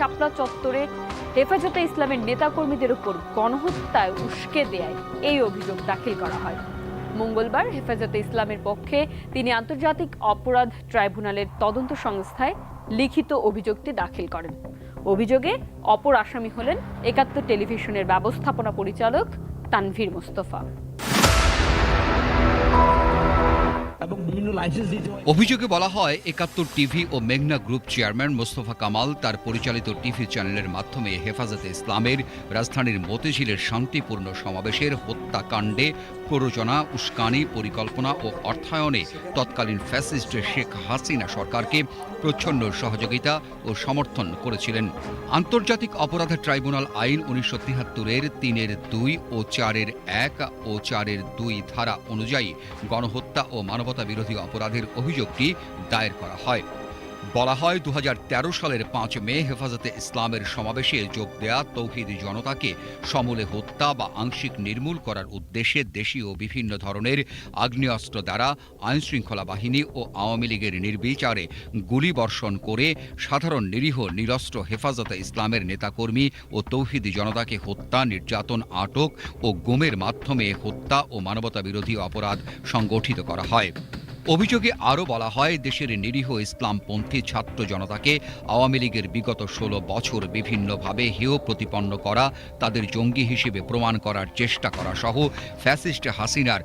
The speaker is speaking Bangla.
শাপলা চত্বরে হেফাজতে ইসলামের নেতাকর্মীদের উপর গণহত্যায় উস্কে দেয় এই অভিযোগ দাখিল করা হয়। মঙ্গলবার হেফাজতে ইসলামের পক্ষে তিনি আন্তর্জাতিক অপরাধ ট্রাইব্যুনালের তদন্ত সংস্থায় লিখিত অভিযোগটি দাখিল করেন। অভিযোগে অপর আসামি হলেন একাত্তর টেলিভিশনের ব্যবস্থাপনা পরিচালক তানভীর মোস্তফা। অভিযোগে বলা হয়, একাত্তর টিভি ও মেঘনা গ্রুপ চেয়ারম্যান মোস্তফা কামাল তার পরিচালিত টিভি চ্যানেলের মাধ্যমে হেফাজতে ইসলামের রাজধানীর মতিঝিলের শান্তিপূর্ণ সমাবেশের হত্যাকাণ্ডে প্ররোচনা, উস্কানি, পরিকল্পনা ও অর্থায়নে তৎকালীন ফ্যাসিস্ট শেখ হাসিনা সরকারকে প্রচ্ছন্ন সহযোগিতা ও সমর্থন করেছিলেন। আন্তর্জাতিক অপরাধ ট্রাইব্যুনাল আইন উনিশশো তিহাত্তরের তিনের দুই ও চারের এক ও চারের দুই ধারা অনুযায়ী গণহত্যা ও মানবতা বিরোধী অপরাধের অভিযোগটি দায়ের করা হয়। বলা হয় দু হাজার তেরো সালের পাঁচ মে হেফাজতে ইসলামের সমাবেশে যোগ দেয়া তৌহিদ জনতাকে সমূলে হত্যা বা আংশিক নির্মূল করার উদ্দেশ্যে দেশীয় বিভিন্ন ধরনের আগ্নেয়াস্ত্র দ্বারা আইনশৃঙ্খলা বাহিনী ও আওয়ামী লীগের নির্বিচারে গুলি বর্ষণ করে সাধারণ নিরীহ নিরস্ত্র হেফাজতে ইসলামের নেতাকর্মী ও তৌহিদি জনতাকে হত্যা, নির্যাতন, আটক ও গুমের মাধ্যমে হত্যা ও মানবতা বিরোধী অপরাধ সংগঠিত করা হয়। অভিযোগে আরও বলা হয়, দেশের নিরীহ ইসলামপন্থী ছাত্র জনতাকে আওয়ামী লীগের বিগত ষোলো বছর বিভিন্নভাবে হেয় প্রতিপন্ন করা, তাদের জঙ্গি হিসেবে প্রমাণ করার চেষ্টা করা সহ ফ্যাসিস্ট হাসিনার